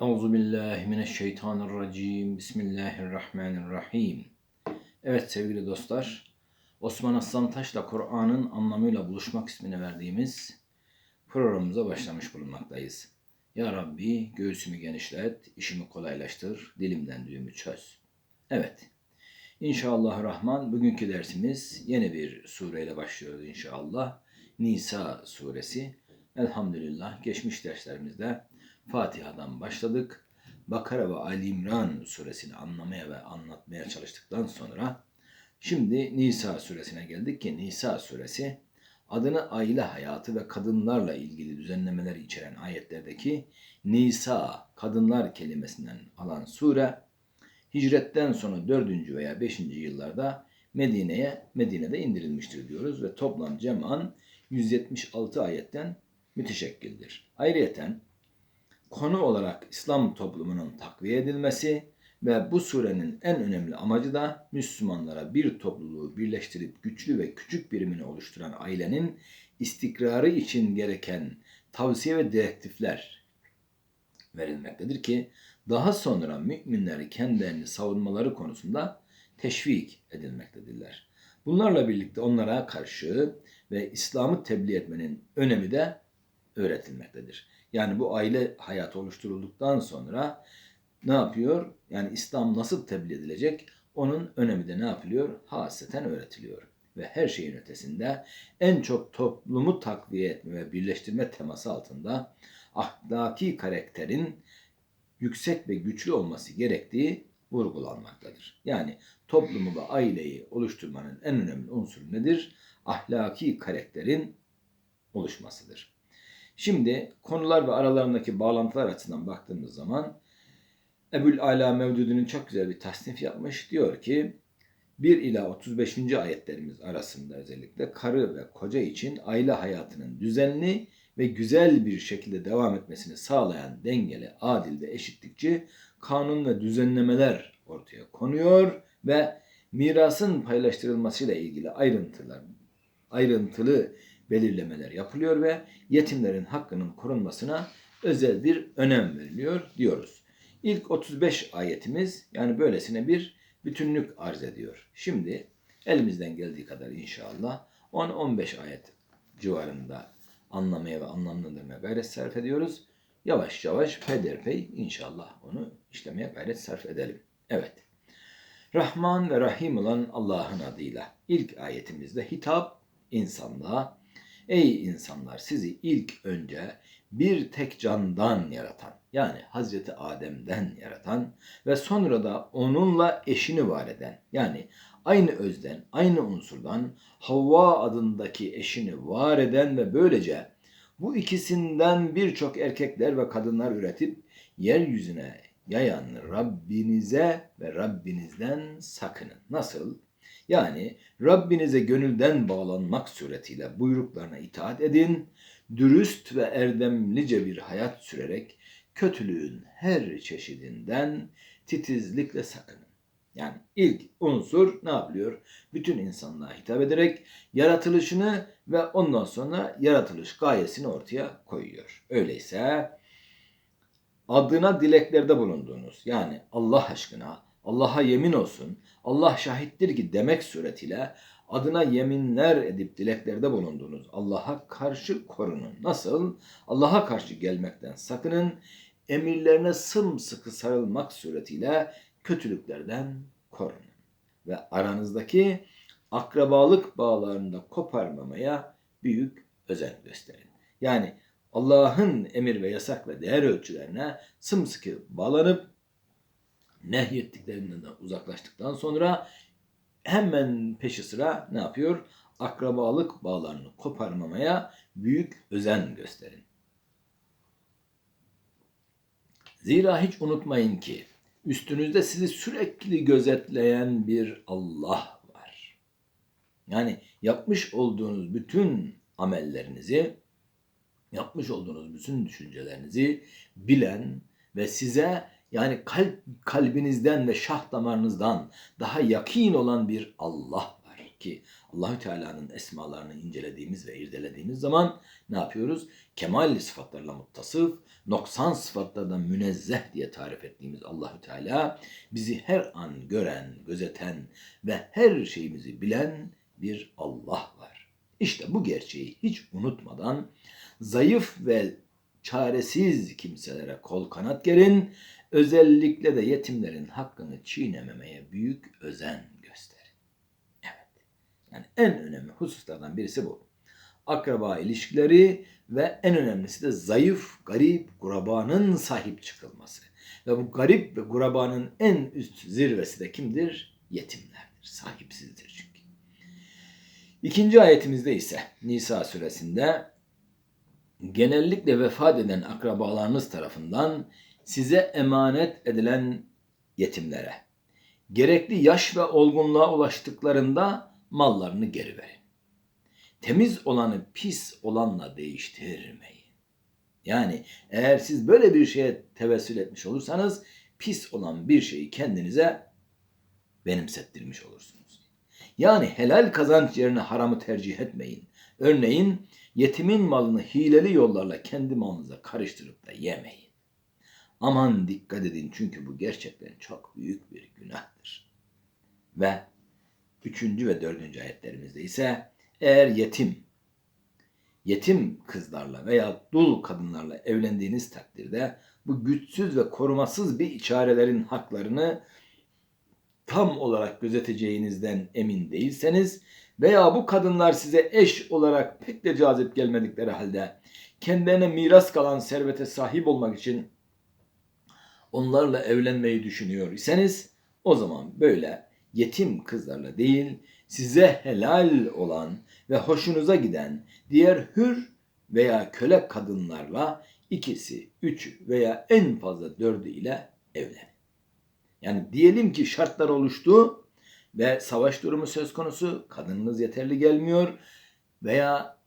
Euzu billahi mineşşeytanirracim. Bismillahirrahmanirrahim. Evet sevgili dostlar, Osman Aslan Taş'la Kur'an'ın anlamıyla buluşmak ismini verdiğimiz programımıza başlamış bulunmaktayız. Ya Rabbi göğsümü genişlet, işimi kolaylaştır, dilimden düğümü çöz. Evet, İnşallah Rahman bugünkü dersimiz yeni bir sureyle başlıyoruz inşallah. Nisa suresi. Elhamdülillah geçmiş derslerimizde Fatiha'dan başladık. Bakara ve Ali İmran suresini anlamaya ve anlatmaya çalıştıktan sonra şimdi Nisa suresine geldik ki Nisa suresi adını aile hayatı ve kadınlarla ilgili düzenlemeler içeren ayetlerdeki Nisa, kadınlar kelimesinden alan sure hicretten sonra 4. veya 5. yıllarda Medine'ye Medine'de indirilmiştir diyoruz ve toplam ceman 176 ayetten müteşekkildir. Ayrıyeten konu olarak İslam toplumunun takviye edilmesi ve bu surenin en önemli amacı da Müslümanlara bir topluluğu birleştirip güçlü ve küçük birimini oluşturan ailenin istikrarı için gereken tavsiye ve direktifler verilmektedir ki daha sonra müminleri kendilerini savunmaları konusunda teşvik edilmektedirler. Bunlarla birlikte onlara karşı ve İslam'ı tebliğ etmenin önemi de öğretilmektedir. Yani bu aile hayatı oluşturulduktan sonra ne yapıyor? Yani İslam nasıl tebliğ edilecek? Onun önemi de ne yapılıyor? Haseten öğretiliyor. Ve her şeyin ötesinde en çok toplumu takviye etme ve birleştirme teması altında ahlaki karakterin yüksek ve güçlü olması gerektiği vurgulanmaktadır. Yani toplumu ve aileyi oluşturmanın en önemli unsuru nedir? Ahlaki karakterin oluşmasıdır. Şimdi konular ve aralarındaki bağlantılar açısından baktığımız zaman Ebul Ala Mevdudi'nin çok güzel bir tasnif yapmış. Diyor ki 1 ila 35. ayetlerimiz arasında özellikle karı ve koca için aile hayatının düzenli ve güzel bir şekilde devam etmesini sağlayan dengeli, adil ve eşitlikçi kanun ve düzenlemeler ortaya konuyor ve mirasın paylaştırılmasıyla ilgili ayrıntılar ayrıntılı belirlemeler yapılıyor ve yetimlerin hakkının korunmasına özel bir önem veriliyor diyoruz. İlk 35 ayetimiz yani böylesine bir bütünlük arz ediyor. Şimdi elimizden geldiği kadar inşallah 10-15 ayet civarında anlamaya ve anlamlandırmaya gayret sarf ediyoruz. Yavaş yavaş peyderpey inşallah onu işlemeye gayret sarf edelim. Evet. Rahman ve Rahim olan Allah'ın adıyla ilk ayetimizde hitap insanlığa Ey insanlar sizi ilk önce bir tek candan yaratan yani Hazreti Adem'den yaratan ve sonra da onunla eşini var eden yani aynı özden, aynı unsurdan Havva adındaki eşini var eden ve böylece bu ikisinden birçok erkekler ve kadınlar üretip yeryüzüne yayan Rabbinize ve Rabbinizden sakının. Nasıl? Yani Rabbinize gönülden bağlanmak suretiyle buyruklarına itaat edin, dürüst ve erdemlice bir hayat sürerek kötülüğün her çeşidinden titizlikle sakının. Yani ilk unsur ne yapıyor? Bütün insanlığa hitap ederek yaratılışını ve ondan sonra yaratılış gayesini ortaya koyuyor. Öyleyse adına dileklerde bulunduğunuz yani Allah aşkına Allah'a yemin olsun, Allah şahittir ki demek suretiyle adına yeminler edip dileklerde bulunduğunuz Allah'a karşı korunun. Nasıl? Allah'a karşı gelmekten sakının, emirlerine sımsıkı sarılmak suretiyle kötülüklerden korunun. Ve aranızdaki akrabalık bağlarında koparmamaya büyük özen gösterin. Yani Allah'ın emir ve yasak ve değer ölçülerine sımsıkı bağlanıp nehyettiklerinden de uzaklaştıktan sonra hemen peşi sıra ne yapıyor? Akrabalık bağlarını koparmamaya büyük özen gösterin. Zira hiç unutmayın ki üstünüzde sizi sürekli gözetleyen bir Allah var. Yani yapmış olduğunuz bütün amellerinizi, yapmış olduğunuz bütün düşüncelerinizi bilen ve size yani kalp kalbinizden ve şah damarınızdan daha yakin olan bir Allah var. ki Allahü Teala'nın esmalarını incelediğimiz ve irdelediğimiz zaman ne yapıyoruz? Kemal sıfatlarla muttasıf, noksan sıfatlardan münezzeh diye tarif ettiğimiz Allahü Teala bizi her an gören, gözeten ve her şeyimizi bilen bir Allah var. İşte bu gerçeği hiç unutmadan zayıf ve çaresiz kimselere kol kanat gerin, özellikle de yetimlerin hakkını çiğnememeye büyük özen gösterin. Evet. Yani en önemli hususlardan birisi bu. Akraba ilişkileri ve en önemlisi de zayıf, garip, kurabanın sahip çıkılması. Ve bu garip ve kurabanın en üst zirvesi de kimdir? Yetimlerdir. Sahipsizdir çünkü. İkinci ayetimizde ise Nisa suresinde genellikle vefat eden akrabalarınız tarafından size emanet edilen yetimlere gerekli yaş ve olgunluğa ulaştıklarında mallarını geri verin. Temiz olanı pis olanla değiştirmeyin. Yani eğer siz böyle bir şeye tevessül etmiş olursanız pis olan bir şeyi kendinize benimsettirmiş olursunuz. Yani helal kazanç yerine haramı tercih etmeyin. Örneğin yetimin malını hileli yollarla kendi malınıza karıştırıp da yemeyin. Aman dikkat edin çünkü bu gerçekten çok büyük bir günahtır. Ve üçüncü ve dördüncü ayetlerimizde ise eğer yetim, yetim kızlarla veya dul kadınlarla evlendiğiniz takdirde bu güçsüz ve korumasız bir içarelerin haklarını tam olarak gözeteceğinizden emin değilseniz veya bu kadınlar size eş olarak pek de cazip gelmedikleri halde kendilerine miras kalan servete sahip olmak için onlarla evlenmeyi düşünüyor iseniz o zaman böyle yetim kızlarla değil size helal olan ve hoşunuza giden diğer hür veya köle kadınlarla ikisi, üç veya en fazla dördü ile evlenin. Yani diyelim ki şartlar oluştu ve savaş durumu söz konusu, kadınınız yeterli gelmiyor veya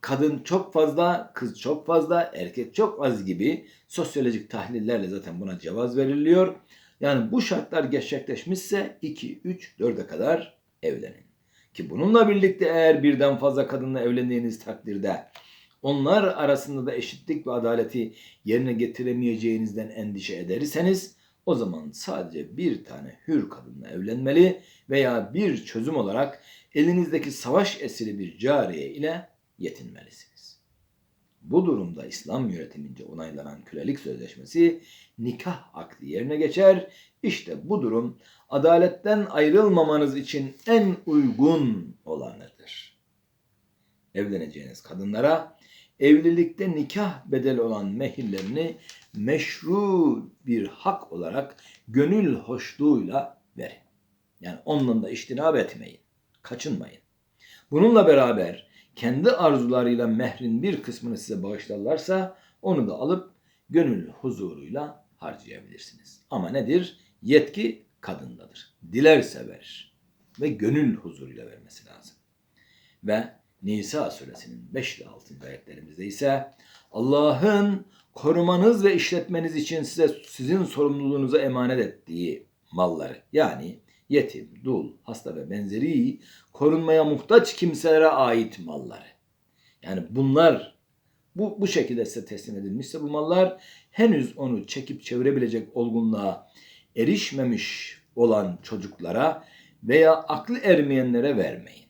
kadın çok fazla, kız çok fazla, erkek çok az gibi sosyolojik tahlillerle zaten buna cevaz veriliyor. Yani bu şartlar gerçekleşmişse 2, 3, 4'e kadar evlenin. Ki bununla birlikte eğer birden fazla kadınla evlendiğiniz takdirde onlar arasında da eşitlik ve adaleti yerine getiremeyeceğinizden endişe ederseniz o zaman sadece bir tane hür kadınla evlenmeli veya bir çözüm olarak elinizdeki savaş esiri bir cariye ile yetinmelisiniz. Bu durumda İslam yönetimince onaylanan kölelik sözleşmesi nikah akdi yerine geçer. İşte bu durum adaletten ayrılmamanız için en uygun olanıdır. Evleneceğiniz kadınlara evlilikte nikah bedeli olan mehirlerini meşru bir hak olarak gönül hoşluğuyla verin. Yani ondan da iştinab etmeyin. Kaçınmayın. Bununla beraber kendi arzularıyla mehrin bir kısmını size bağışlarlarsa onu da alıp gönül huzuruyla harcayabilirsiniz. Ama nedir? Yetki kadındadır. Dilerse verir. Ve gönül huzuruyla vermesi lazım. Ve Nisa suresinin 5 ile 6. ayetlerimizde ise Allah'ın korumanız ve işletmeniz için size sizin sorumluluğunuza emanet ettiği malları yani yetim, dul, hasta ve benzeri korunmaya muhtaç kimselere ait malları. Yani bunlar bu, bu şekilde size teslim edilmişse bu mallar henüz onu çekip çevirebilecek olgunluğa erişmemiş olan çocuklara veya aklı ermeyenlere vermeyin.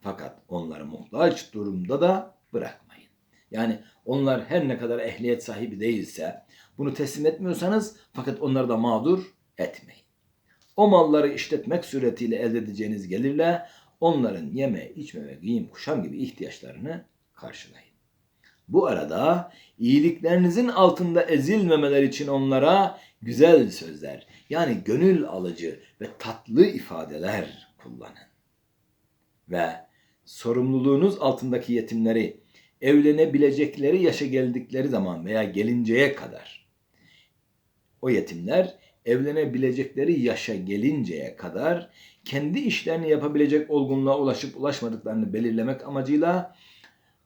Fakat onları muhtaç durumda da bırakmayın. Yani onlar her ne kadar ehliyet sahibi değilse bunu teslim etmiyorsanız fakat onları da mağdur etmeyin. O malları işletmek suretiyle elde edeceğiniz gelirle onların yeme, içme ve giyim, kuşam gibi ihtiyaçlarını karşılayın. Bu arada iyiliklerinizin altında ezilmemeler için onlara güzel sözler yani gönül alıcı ve tatlı ifadeler kullanın. Ve sorumluluğunuz altındaki yetimleri evlenebilecekleri yaşa geldikleri zaman veya gelinceye kadar o yetimler evlenebilecekleri yaşa gelinceye kadar kendi işlerini yapabilecek olgunluğa ulaşıp ulaşmadıklarını belirlemek amacıyla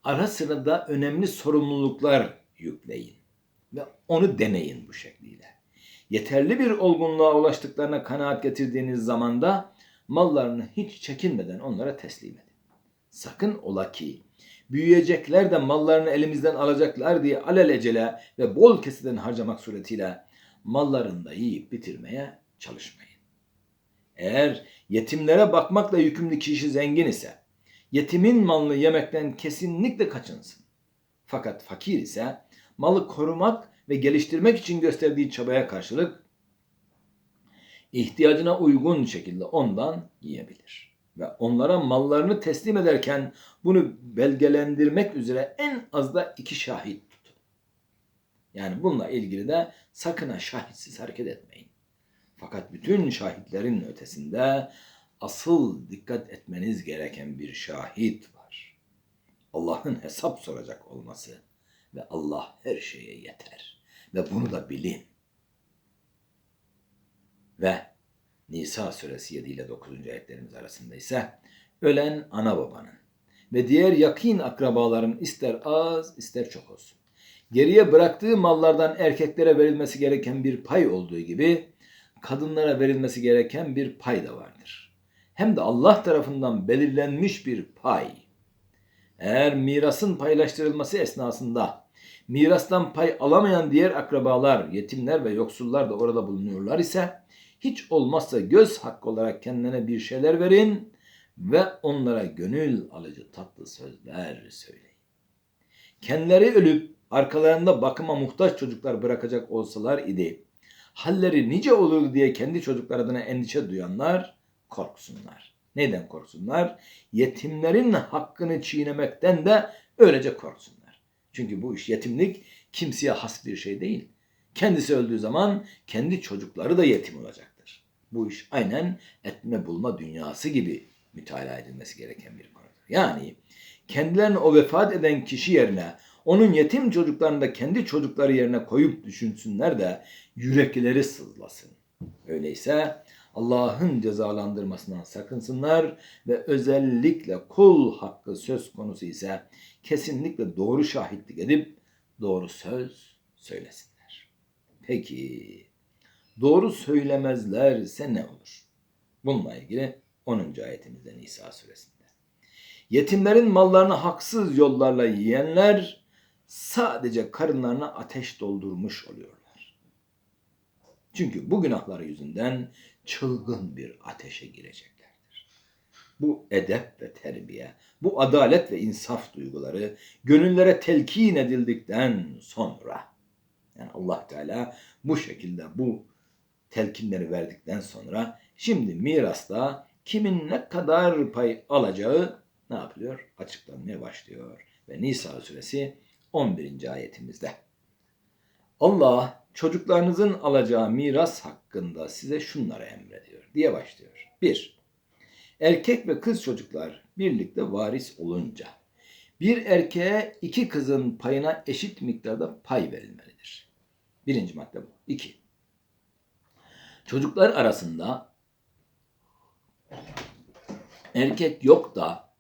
ara sıra da önemli sorumluluklar yükleyin ve onu deneyin bu şekliyle. Yeterli bir olgunluğa ulaştıklarına kanaat getirdiğiniz zaman da mallarını hiç çekinmeden onlara teslim edin. Sakın ola ki büyüyecekler de mallarını elimizden alacaklar diye alelacele ve bol kesiden harcamak suretiyle mallarını da yiyip bitirmeye çalışmayın. Eğer yetimlere bakmakla yükümlü kişi zengin ise yetimin malını yemekten kesinlikle kaçınsın. Fakat fakir ise malı korumak ve geliştirmek için gösterdiği çabaya karşılık ihtiyacına uygun şekilde ondan yiyebilir. Ve onlara mallarını teslim ederken bunu belgelendirmek üzere en az da iki şahit. Yani bununla ilgili de sakın ha şahitsiz hareket etmeyin. Fakat bütün şahitlerin ötesinde asıl dikkat etmeniz gereken bir şahit var. Allah'ın hesap soracak olması ve Allah her şeye yeter. Ve bunu da bilin. Ve Nisa suresi 7 ile 9. ayetlerimiz arasında ise ölen ana babanın ve diğer yakın akrabaların ister az ister çok olsun. Geriye bıraktığı mallardan erkeklere verilmesi gereken bir pay olduğu gibi kadınlara verilmesi gereken bir pay da vardır. Hem de Allah tarafından belirlenmiş bir pay. Eğer mirasın paylaştırılması esnasında mirastan pay alamayan diğer akrabalar, yetimler ve yoksullar da orada bulunuyorlar ise hiç olmazsa göz hakkı olarak kendine bir şeyler verin ve onlara gönül alıcı tatlı sözler söyleyin. Kendileri ölüp arkalarında bakıma muhtaç çocuklar bırakacak olsalar idi, halleri nice olur diye kendi çocuklar adına endişe duyanlar korksunlar. Neden korksunlar? Yetimlerin hakkını çiğnemekten de öylece korksunlar. Çünkü bu iş yetimlik kimseye has bir şey değil. Kendisi öldüğü zaman kendi çocukları da yetim olacaktır. Bu iş aynen etme bulma dünyası gibi mütalaa edilmesi gereken bir konudur. Yani kendilerini o vefat eden kişi yerine onun yetim çocuklarını da kendi çocukları yerine koyup düşünsünler de yürekleri sızlasın. Öyleyse Allah'ın cezalandırmasından sakınsınlar ve özellikle kul hakkı söz konusu ise kesinlikle doğru şahitlik edip doğru söz söylesinler. Peki doğru söylemezlerse ne olur? Bununla ilgili 10. ayetimizde Nisa suresinde. Yetimlerin mallarını haksız yollarla yiyenler sadece karınlarına ateş doldurmuş oluyorlar. Çünkü bu günahları yüzünden çılgın bir ateşe gireceklerdir. Bu edep ve terbiye, bu adalet ve insaf duyguları gönüllere telkin edildikten sonra yani Allah Teala bu şekilde bu telkinleri verdikten sonra şimdi mirasta kimin ne kadar pay alacağı ne yapılıyor? Açıklanmaya başlıyor. Ve Nisa suresi 11. ayetimizde. Allah çocuklarınızın alacağı miras hakkında size şunları emrediyor diye başlıyor. 1. Erkek ve kız çocuklar birlikte varis olunca bir erkeğe iki kızın payına eşit miktarda pay verilmelidir. Birinci madde bu. 2. Çocuklar arasında erkek yok da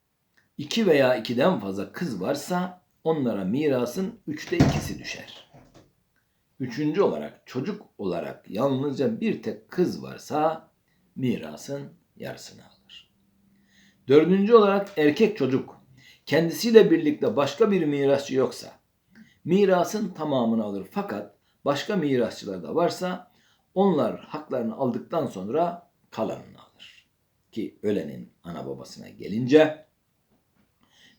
iki veya ikiden fazla kız varsa onlara mirasın üçte ikisi düşer. Üçüncü olarak çocuk olarak yalnızca bir tek kız varsa mirasın yarısını alır. Dördüncü olarak erkek çocuk kendisiyle birlikte başka bir mirasçı yoksa mirasın tamamını alır. Fakat başka mirasçılar da varsa onlar haklarını aldıktan sonra kalanını alır. Ki ölenin ana babasına gelince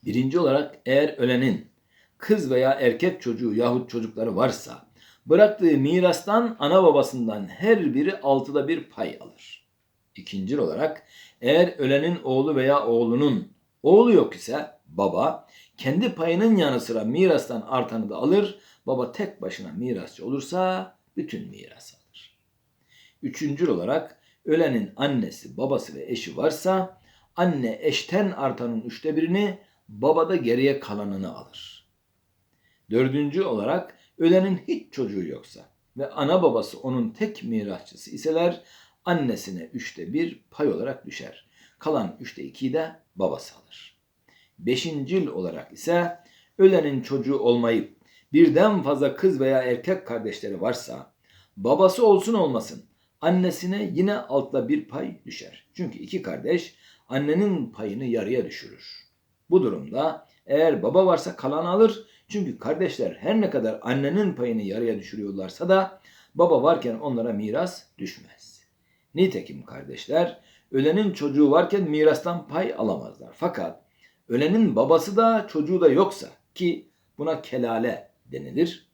birinci olarak eğer ölenin kız veya erkek çocuğu yahut çocukları varsa bıraktığı mirastan ana babasından her biri altıda bir pay alır. İkinci olarak eğer ölenin oğlu veya oğlunun oğlu yok ise baba kendi payının yanı sıra mirastan artanı da alır. Baba tek başına mirasçı olursa bütün miras alır. Üçüncü olarak ölenin annesi, babası ve eşi varsa anne eşten artanın üçte birini, baba da geriye kalanını alır. Dördüncü olarak ölenin hiç çocuğu yoksa ve ana babası onun tek mirasçısı iseler annesine üçte bir pay olarak düşer. Kalan üçte ikiyi de babası alır. Beşincil olarak ise ölenin çocuğu olmayıp birden fazla kız veya erkek kardeşleri varsa babası olsun olmasın annesine yine altta bir pay düşer. Çünkü iki kardeş annenin payını yarıya düşürür. Bu durumda eğer baba varsa kalan alır. Çünkü kardeşler her ne kadar annenin payını yarıya düşürüyorlarsa da baba varken onlara miras düşmez. Nitekim kardeşler ölenin çocuğu varken mirastan pay alamazlar. Fakat ölenin babası da çocuğu da yoksa ki buna kelale denilir.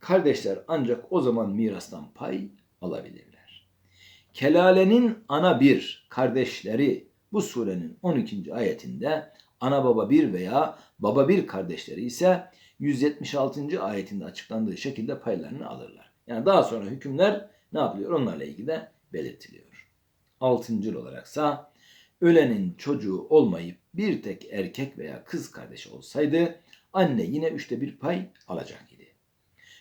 Kardeşler ancak o zaman mirastan pay alabilirler. Kelalenin ana bir kardeşleri bu surenin 12. ayetinde ana baba bir veya baba bir kardeşleri ise 176. ayetinde açıklandığı şekilde paylarını alırlar. Yani daha sonra hükümler ne yapılıyor? Onlarla ilgili de belirtiliyor. Altıncıl olaraksa ölenin çocuğu olmayıp bir tek erkek veya kız kardeşi olsaydı anne yine üçte bir pay alacak idi.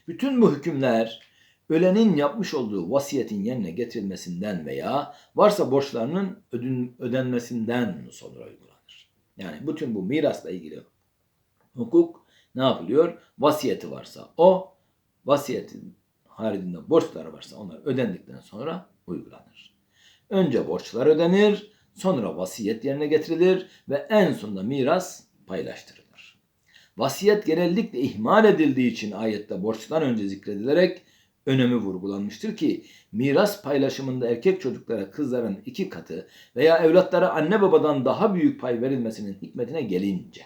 Bütün bu hükümler ölenin yapmış olduğu vasiyetin yerine getirilmesinden veya varsa borçlarının ödün, ödenmesinden sonra uygulanır. Yani bütün bu mirasla ilgili hukuk ne yapılıyor? Vasiyeti varsa o, vasiyetin haricinde borçları varsa onlar ödendikten sonra uygulanır. Önce borçlar ödenir, sonra vasiyet yerine getirilir ve en sonunda miras paylaştırılır. Vasiyet genellikle ihmal edildiği için ayette borçtan önce zikredilerek önemi vurgulanmıştır ki miras paylaşımında erkek çocuklara kızların iki katı veya evlatlara anne babadan daha büyük pay verilmesinin hikmetine gelince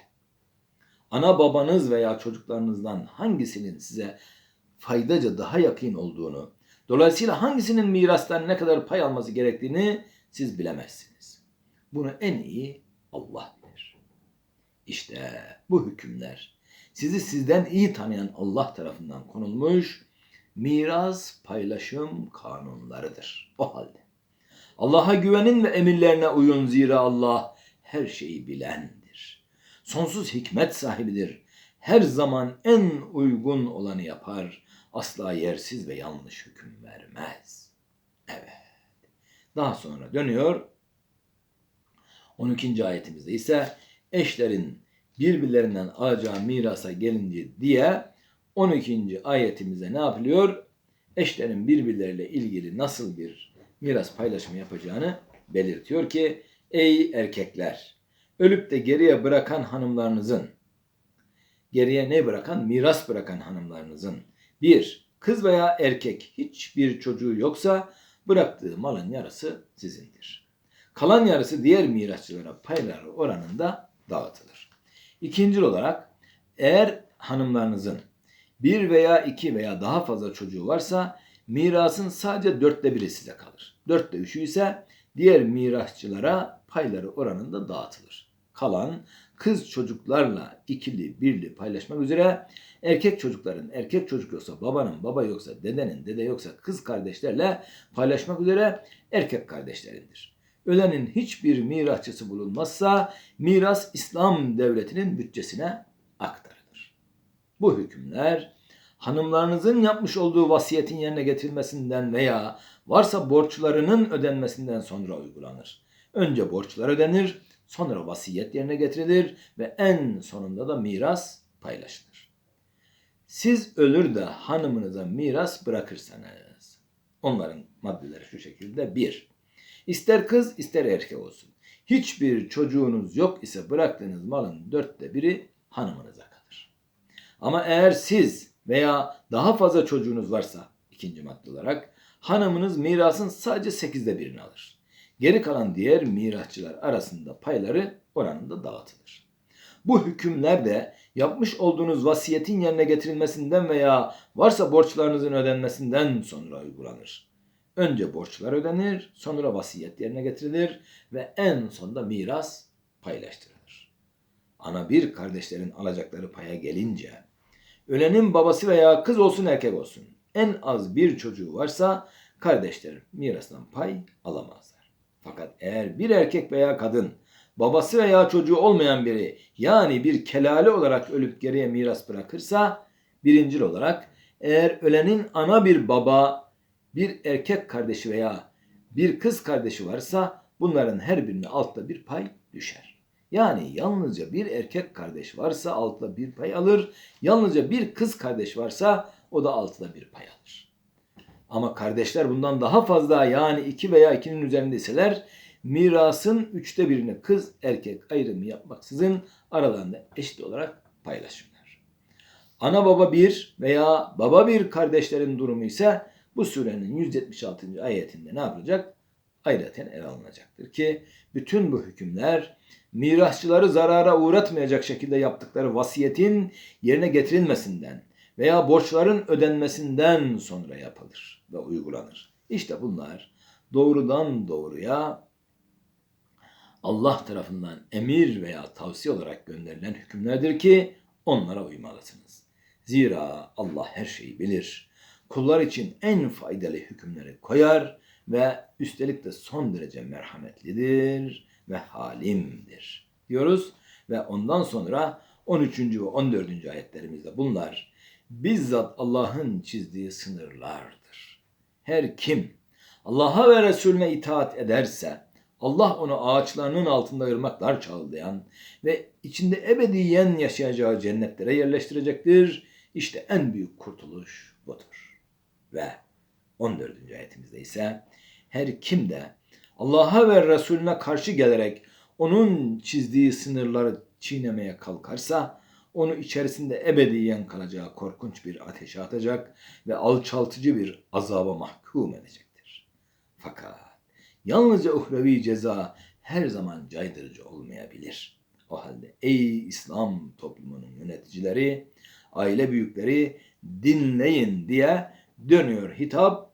ana babanız veya çocuklarınızdan hangisinin size faydaca daha yakın olduğunu, dolayısıyla hangisinin mirastan ne kadar pay alması gerektiğini siz bilemezsiniz. Bunu en iyi Allah bilir. İşte bu hükümler sizi sizden iyi tanıyan Allah tarafından konulmuş miras paylaşım kanunlarıdır. O halde Allah'a güvenin ve emirlerine uyun zira Allah her şeyi bilendir. Sonsuz hikmet sahibidir. Her zaman en uygun olanı yapar. Asla yersiz ve yanlış hüküm vermez. Evet. Daha sonra dönüyor. 12. ayetimizde ise eşlerin birbirlerinden alacağı mirasa gelince diye 12. ayetimize ne yapılıyor? Eşlerin birbirleriyle ilgili nasıl bir miras paylaşımı yapacağını belirtiyor ki ey erkekler ölüp de geriye bırakan hanımlarınızın geriye ne bırakan? Miras bırakan hanımlarınızın bir kız veya erkek hiçbir çocuğu yoksa bıraktığı malın yarısı sizindir. Kalan yarısı diğer mirasçılara payları oranında dağıtılır. İkinci olarak eğer hanımlarınızın bir veya iki veya daha fazla çocuğu varsa mirasın sadece dörtte biri size kalır. Dörtte üçü ise diğer mirasçılara payları oranında dağıtılır. Kalan kız çocuklarla ikili birli paylaşmak üzere erkek çocukların erkek çocuk yoksa babanın baba yoksa dedenin dede yoksa kız kardeşlerle paylaşmak üzere erkek kardeşlerindir. Ölenin hiçbir mirasçısı bulunmazsa miras İslam devletinin bütçesine aktarılır. Bu hükümler hanımlarınızın yapmış olduğu vasiyetin yerine getirilmesinden veya varsa borçlarının ödenmesinden sonra uygulanır. Önce borçlar ödenir, sonra vasiyet yerine getirilir ve en sonunda da miras paylaşılır. Siz ölür de hanımınıza miras bırakırsanız, onların maddeleri şu şekilde. Bir, ister kız ister erkek olsun. Hiçbir çocuğunuz yok ise bıraktığınız malın dörtte biri hanımınıza kalır. Ama eğer siz veya daha fazla çocuğunuz varsa ikinci madde olarak hanımınız mirasın sadece sekizde birini alır. Geri kalan diğer mirasçılar arasında payları oranında dağıtılır. Bu hükümler de yapmış olduğunuz vasiyetin yerine getirilmesinden veya varsa borçlarınızın ödenmesinden sonra uygulanır. Önce borçlar ödenir, sonra vasiyet yerine getirilir ve en sonunda miras paylaştırılır. Ana bir kardeşlerin alacakları paya gelince, ölenin babası veya kız olsun erkek olsun en az bir çocuğu varsa kardeşler mirastan pay alamazlar. Fakat eğer bir erkek veya kadın babası veya çocuğu olmayan biri yani bir kelale olarak ölüp geriye miras bırakırsa birincil olarak eğer ölenin ana bir baba, bir erkek kardeşi veya bir kız kardeşi varsa bunların her birine altta bir pay düşer. Yani yalnızca bir erkek kardeş varsa altta bir pay alır. Yalnızca bir kız kardeş varsa o da altıda bir pay alır. Ama kardeşler bundan daha fazla yani iki veya ikinin üzerindeyseler mirasın üçte birini kız erkek ayrımı yapmaksızın aralarında eşit olarak paylaşırlar. Ana baba bir veya baba bir kardeşlerin durumu ise bu surenin 176. ayetinde ne yapılacak? Ayrıca ele alınacaktır ki bütün bu hükümler mirasçıları zarara uğratmayacak şekilde yaptıkları vasiyetin yerine getirilmesinden veya borçların ödenmesinden sonra yapılır ve uygulanır. İşte bunlar doğrudan doğruya Allah tarafından emir veya tavsiye olarak gönderilen hükümlerdir ki onlara uymalısınız. Zira Allah her şeyi bilir. Kullar için en faydalı hükümleri koyar ve üstelik de son derece merhametlidir ve halimdir diyoruz ve ondan sonra 13. ve 14. ayetlerimizde bunlar bizzat Allah'ın çizdiği sınırlardır. Her kim Allah'a ve Resulüne itaat ederse Allah onu ağaçlarının altında ırmaklar çağlayan ve içinde ebediyen yaşayacağı cennetlere yerleştirecektir. İşte en büyük kurtuluş budur. Ve 14. ayetimizde ise her kim de Allah'a ve Resulüne karşı gelerek onun çizdiği sınırları çiğnemeye kalkarsa onu içerisinde ebediyen kalacağı korkunç bir ateşe atacak ve alçaltıcı bir azaba mahkum edecektir. Fakat yalnızca uhrevi ceza her zaman caydırıcı olmayabilir. O halde ey İslam toplumunun yöneticileri, aile büyükleri dinleyin diye dönüyor hitap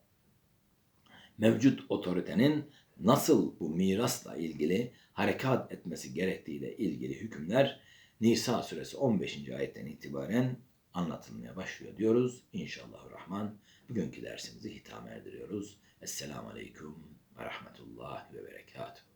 mevcut otoritenin nasıl bu mirasla ilgili harekat etmesi gerektiğiyle ilgili hükümler Nisa suresi 15. ayetten itibaren anlatılmaya başlıyor diyoruz. İnşallah Rahman bugünkü dersimizi hitam erdiriyoruz. Esselamu Aleyküm ve Rahmetullah ve Berekatuhu.